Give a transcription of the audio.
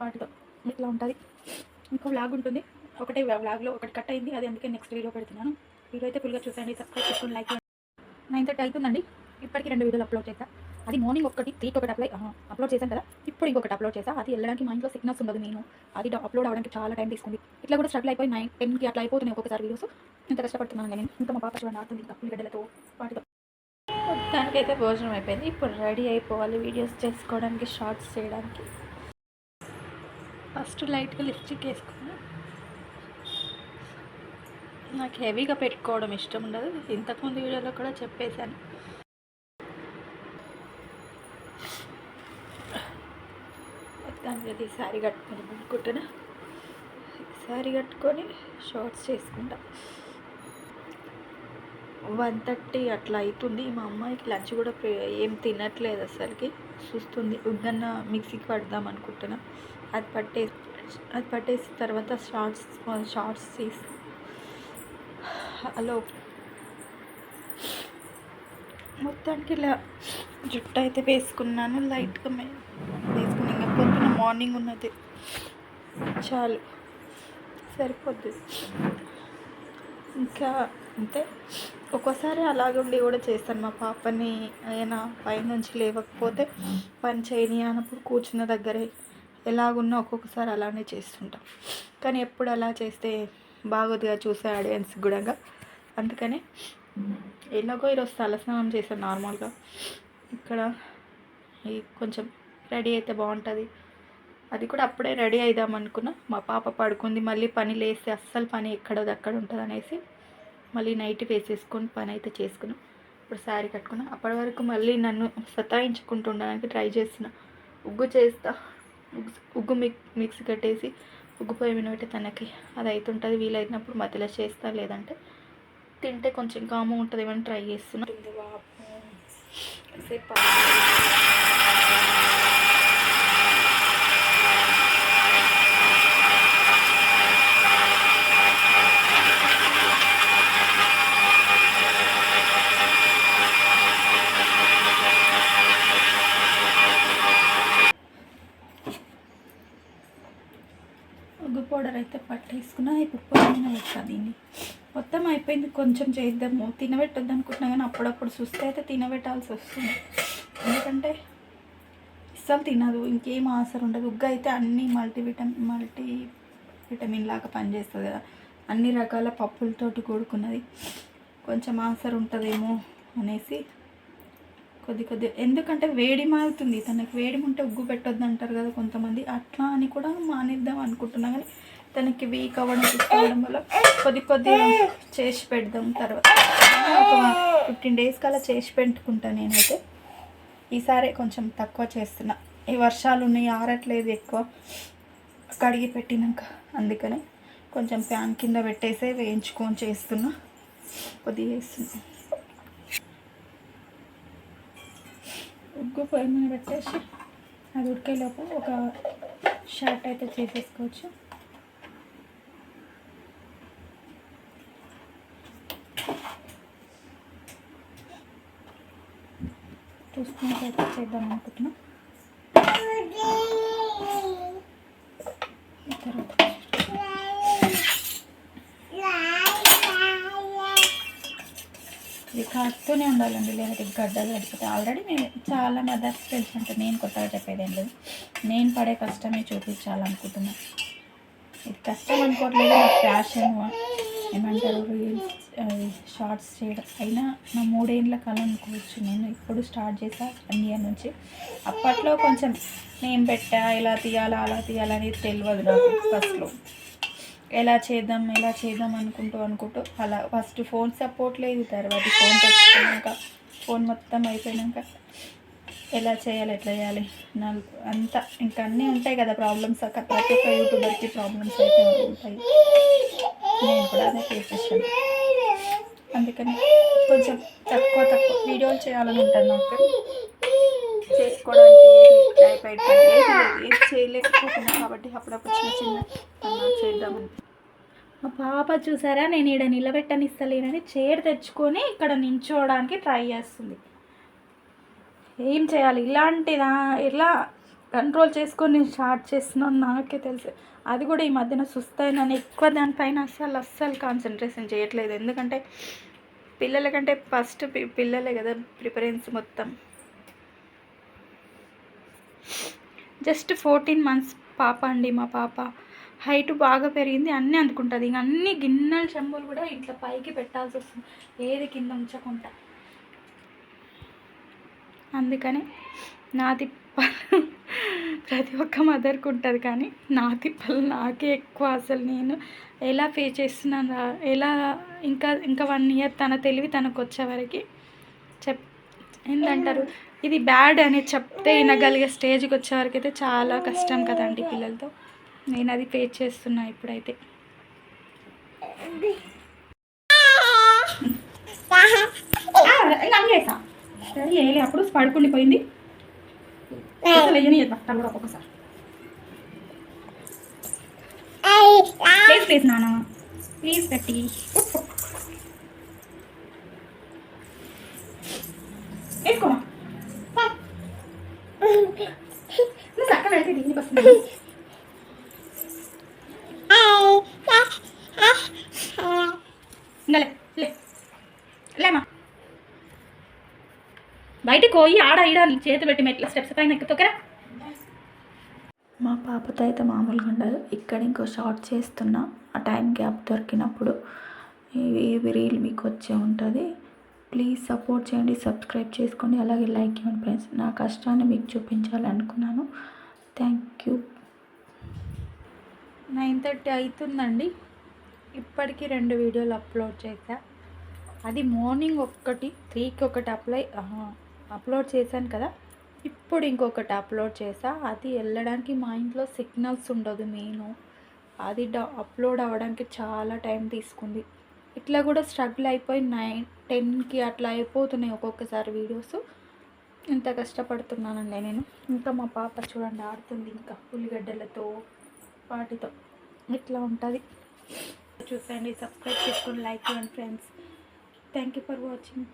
వాటితో ఇట్లా ఉంటుంది. ఇంకో వ్లాగ్ ఉంటుంది. ఒకటే వ్లాగ్లో ఒకటి కట్ అయింది. అది అందుకే నెక్స్ట్ వీడియో పెడుతున్నాను. వీడియో అయితే ఫుల్గా చూసండి సబ్స్క్రైబ్ చేసుకుని లైక్ నైన్ థర్టీ అవుతుందండి. ఇప్పటికి రెండు వీడియోలు అప్లోడ్ చేశా. అది మార్నింగ్ ఒకటి త్రీకి ఒకటి అప్లై అప్లోడ్ చేశాను కదా. ఇప్పుడు ఇంకొకటి అప్లోడ్ చేస్తాను అది వెళ్ళడానికి మా ఇంట్లో సిగ్నల్స్ ఉండదు నేను అది అప్లోడ్ అవ్వడానికి చాలా టైం తీసుకుంది. ఇట్లా కూడా స్ట్రగుల్ అయిపోయి నైన్ టెన్కి అట్లా అయిపోతున్నాయి ఒక్కొక్కసారి వీడియోస్ ఇంత కష్టపడుతున్నాను నేను. ఇంకా మా పాప చూడండి ఆడుతుంది. ఇంకా వాటితో దానికైతే భోజనం అయిపోయింది. ఇప్పుడు రెడీ అయిపోవాలి. వీడియోస్ చేసుకోవడానికి షార్ట్స్ చేయడానికి. ఫస్ట్ లైట్గా లిప్స్టిక్ వేసుకున్నాను నాకు హెవీగా పెట్టుకోవడం ఇష్టం ఉండదు. ఇంతకుముందు వీడియోలో కూడా చెప్పేశాను. దాని శారీ కట్టుకుని అనుకుంటున్నా శారీ కట్టుకొని షార్ట్స్ చేసుకుంటా. వన్ థర్టీ అట్లా అవుతుంది. మా అమ్మాయికి లంచ్ కూడా ఏం తినట్లేదు అసలుకి. చూస్తుంది. ఉగ్గన్న మిక్సీకి పడదాం అనుకుంటున్నా. అది పట్టే అది పట్టేసిన తర్వాత షార్ట్స్ షార్ట్స్ తీసి హలో. మొత్తానికి ఇలా జుట్టు అయితే వేసుకున్నాను లైట్గా మే వేసుకుని ఇంకా పొద్దున మార్నింగ్ ఉన్నది. చాలు. సరిపోద్ది. ఇంకా అంటే ఒక్కోసారి అలాగుండి కూడా చేస్తాను. మా పాపని అయినా పైనుంచి లేవకపోతే పని చేయని అన్నప్పుడు కూర్చున్న దగ్గరే ఎలాగున్నా ఒక్కొక్కసారి అలానే చేస్తుంటాం. కానీ ఎప్పుడు అలా చేస్తే బాగోదుగా చూసే ఆడియన్స్ కూడా అందుకనే ఎలాగో ఈరోజు తలస్నానం చేశాను నార్మల్గా ఇక్కడ ఈ కొంచెం రెడీ అయితే బాగుంటుంది. అది కూడా అప్పుడే రెడీ అయిదాం అనుకున్నా. మా పాప పడుకుంది. మళ్ళీ పని లేస్తే అస్సలు పని ఎక్కడది అక్కడ ఉంటుంది అనేసి మళ్ళీ నైట్ వేసేసుకొని పని అయితే చేసుకున్నాం. ఇప్పుడు శారీ కట్టుకున్నా. అప్పటి వరకు మళ్ళీ నన్ను సతాయించుకుంటుండడానికి ట్రై చేసిన ఉగ్గు చేస్తా. ఉగ్గు మిక్ మిక్సీ కట్టేసి ఉగ్గు పొయ్యి మీద పెట్టి తనకి అది అవుతుంటుంది వీలైనప్పుడు మధ్యలో చేస్తా లేదంటే తింటే కొంచెం కాము ఉంటుంది ఏమైనా ట్రై చేస్తున్నా. అయితే పట్టేసుకున్నా ఇప్పుడు పొద్దున్న దీన్ని. మొత్తం అయిపోయింది కొంచెం చేద్దాము. తినబెట్టొద్దు అనుకుంటున్నా కానీ అప్పుడప్పుడు చూస్తే అయితే తినబెట్టాల్సి వస్తుంది. ఎందుకంటే అస్సలు తినదు ఇంకేం ఆసరు ఉండదు. ఉగ్గు అయితే అన్ని మల్టీవిటమిన్ మల్టీ విటమిన్ లాగా పనిచేస్తుంది కదా. అన్ని రకాల పప్పులతోటి కూడుకున్నది. కొంచెం ఆసరు ఉంటుందేమో అనేసి కొద్ది కొద్ది ఎందుకంటే వేడి మారుతుంది. తనకి వేడి ఉంటే ఉగ్గు పెట్టొద్దు అంటారు కదా కొంతమంది. అట్లా అని కూడా మానేద్దాం అనుకుంటున్నా కానీ తనకి వీక్ అవ్వడం తీసుకోవడం వల్ల కొద్ది కొద్ది చేసి పెడదాం తర్వాత. ఒక ఫిఫ్టీన్ డేస్ కల్లా చేసి పెట్టుకుంటా నేనైతే. ఈసారి కొంచెం తక్కువ చేస్తున్నా. ఈ వర్షాలు ఉన్నాయి ఆరట్లేదు ఎక్కువ. కడిగి పెట్టినాక అందుకనే కొంచెం ప్యాన్ కింద పెట్టేసే వేయించుకొని చేస్తున్నా. కొద్దిగా వేస్తున్నా ఉగ్గు పొయ్యి మీద పెట్టేసి అది ఉడికేలోపు ఒక షర్ట్ అయితే చేసేసుకోవచ్చు. చూసుకుని అయితే చేద్దాం అనుకుంటున్నాం. ఇది కాస్తూనే ఉండాలండి లేకపోతే గడ్డలు పడిపోతే. ఆల్రెడీ మేము చాలా మదర్స్ తెలుసు అంటే నేను కొత్తగా చెప్పేది ఏం లేదు. నేను పడే కష్టమే చూపించాలనుకుంటున్నాను ఇది కష్టం అనుకోవట్లేదు నా ఫ్యాషన్ ఏమంటారు రీల్స్ షార్ట్స్ చేయడం అయినా నా మూడేళ్ళ కాలం అనుకోవచ్చు నేను ఇప్పుడు స్టార్ట్ చేసా వన్ ఇయర్ నుంచి. అప్పట్లో కొంచెం నేను పెట్టా ఇలా తీయాలా అలా తీయాలని తెలియదు నాకు ఫస్ట్లో. ఎలా చేద్దాం ఎలా చేద్దాం అనుకుంటూ అనుకుంటూ అలా ఫస్ట్ ఫోన్ సపోర్ట్ లేదు తర్వాత ఫోన్ తెచ్చుకున్నాక ఫోన్ మొత్తం అయిపోయినాక ఎలా చేయాలి ఎట్లా చేయాలి నాకు అంతా ఇంకా అన్నీ ఉంటాయి కదా ప్రాబ్లమ్స్ ప్రతి ఒక్క యూట్యూబర్కి ప్రాబ్లమ్స్ అయితే ఉంటాయి. నేను కూడా అదే ఫేస్ చేశాను అందుకని కొంచెం తక్కువ తక్కువ వీడియోలు చేయాలని ఉంటుంది నాకు. చేసుకోవడానికి ఏది ఏది లేదు. ఏది చేయలేకపోతున్నా కాబట్టి అప్పుడప్పుడు చిన్న చిన్న పనులు చేద్దామని మా పాప చూసారా? నేను ఈడ నిలబెట్టనిస్తలేనని చైర్ తెచ్చుకొని ఇక్కడ నించోవడానికి ట్రై చేస్తుంది. ఏం చేయాలి? ఇలాంటిదా? ఇలా కంట్రోల్ చేసుకొని నేను స్టార్ట్ చేస్తున్నాను నాకే తెలుసు. అది కూడా ఈ మధ్యన సుస్తాయి నన్ను ఎక్కువ దానిపైన అస్సలు అస్సలు కాన్సన్ట్రేషన్ చేయట్లేదు. ఎందుకంటే పిల్లల కంటే ఫస్ట్ పిల్లలే కదా ప్రిఫరెన్స్ మొత్తం. జస్ట్ ఫోర్టీన్ మంత్స్ పాప అండి మా పాప. హైట్ బాగా పెరిగింది అన్నీ అందుకుంటుంది. ఇంక అన్ని గిన్నెల చెంబులు కూడా ఇట్లా పైకి పెట్టాల్సి వస్తుంది. ఏది కింద ఉంచకుండా. అందుకని నాది ప్రతి ఒక్క మదర్కి ఉంటుంది కానీ నా తిప్పలు నాకే ఎక్కువ అసలు నేను ఎలా ఫే చేస్తున్నాను ఎలా ఇంకా ఇంకా వన్ ఇయర్ తన తెలివి తనకు వచ్చేవరకు చెప్ ఏంటంటారు ఇది బ్యాడ్ అని చెప్తే వినగలిగే స్టేజ్కి వచ్చేవరకు అయితే చాలా కష్టం కదండి పిల్లలతో. నేను అది ఫేస్ చేస్తున్నా ఇప్పుడైతే. నమ్మేసా సరే అప్పుడు పడుకుండిపోయింది. పట్టాలి కూడా ఒక్కొక్కసారి. ప్లీజ్ ప్లీజ్ నాన్న ప్లీజ్ పెట్టి. వేసుకోమా నువ్వు చక్కగా వెళ్తే దీనికి వస్తుంది బయటకు పోయి ఆడ ఈడ చేతి పెట్టి మెట్ల స్టెప్స్ పైన ఎక్కుతోకరా మా పాపతో అయితే మామూలుగా ఉండదు. ఇక్కడ ఇంకో షార్ట్ చేస్తున్నా. ఆ టైం గ్యాప్ దొరికినప్పుడు ఈ- రీల్ మీకు వచ్చే ఉంటుంది. ప్లీజ్ సపోర్ట్ చేయండి సబ్స్క్రైబ్ చేసుకోండి. అలాగే లైక్ ఇవ్వండి ఫ్రెండ్స్. నా కష్టాన్ని మీకు చూపించాలనుకున్నాను. Thank you. నైన్ థర్టీ అవుతుందండి ఇప్పటికీ రెండు వీడియోలు అప్లోడ్ చేశా. అది మార్నింగ్ ఒక్కటి త్రీకి ఒకటి అప్లై అప్లోడ్ చేశాను కదా. ఇప్పుడు ఇంకొకటి అప్లోడ్ చేసా అది వెళ్ళడానికి మా ఇంట్లో సిగ్నల్స్ ఉండదు మెయిన్. అది అప్లోడ్ అవ్వడానికి చాలా టైం తీసుకుంది. ఇట్లా కూడా స్ట్రగుల్ అయిపోయి నైన్ టెన్కి అట్లా అయిపోతున్నాయి ఒక్కొక్కసారి వీడియోస్. ఇంత కష్టపడుతున్నానండి నేను. ఇంకా మా పాప చూడండి ఆడుతుంది ఇంకా ఉల్లిగడ్డలతో వాటితో. ఇట్లా ఉంటుంది. చూసండి సబ్స్క్రైబ్ చేసుకొని లైక్ చేయండి friends. Thank you for watching.